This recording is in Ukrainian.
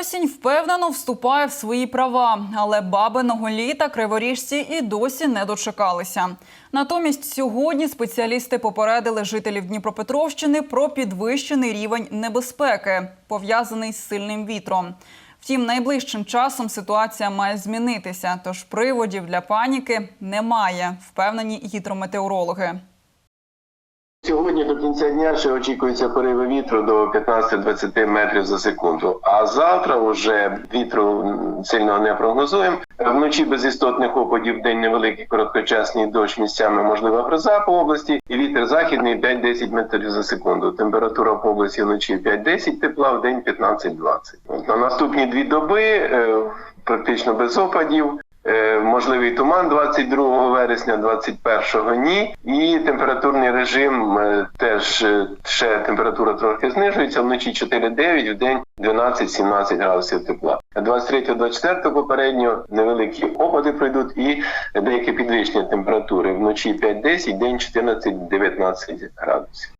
Осінь впевнено вступає в свої права, але бабиного літа криворіжці і досі не дочекалися. Натомість сьогодні спеціалісти попередили жителів Дніпропетровщини про підвищений рівень небезпеки, пов'язаний з сильним вітром. Втім, найближчим часом ситуація має змінитися, тож приводів для паніки немає, впевнені гідрометеорологи. Сьогодні до кінця дня ще очікуються пориви вітру до 15-20 метрів за секунду. А завтра вже вітру м, сильного не прогнозуємо. Вночі без істотних опадів, день невеликий короткочасний дощ місцями можлива гроза по області. І вітер західний 5-10 метрів за секунду. Температура по області вночі 5-10 тепла, в день 15-20. На наступні дві доби е, практично без опадів. Е, Можливий туман 22 вересня, 21-го ні. І температурний режим е, теж е, ще температура трохи знижується. Вночі 4-9, в день 12-17 градусів тепла. 23-24 попередньо невеликі опади пройдуть і деякі підвищення температури. Вночі 5-10, день 14-19 градусів.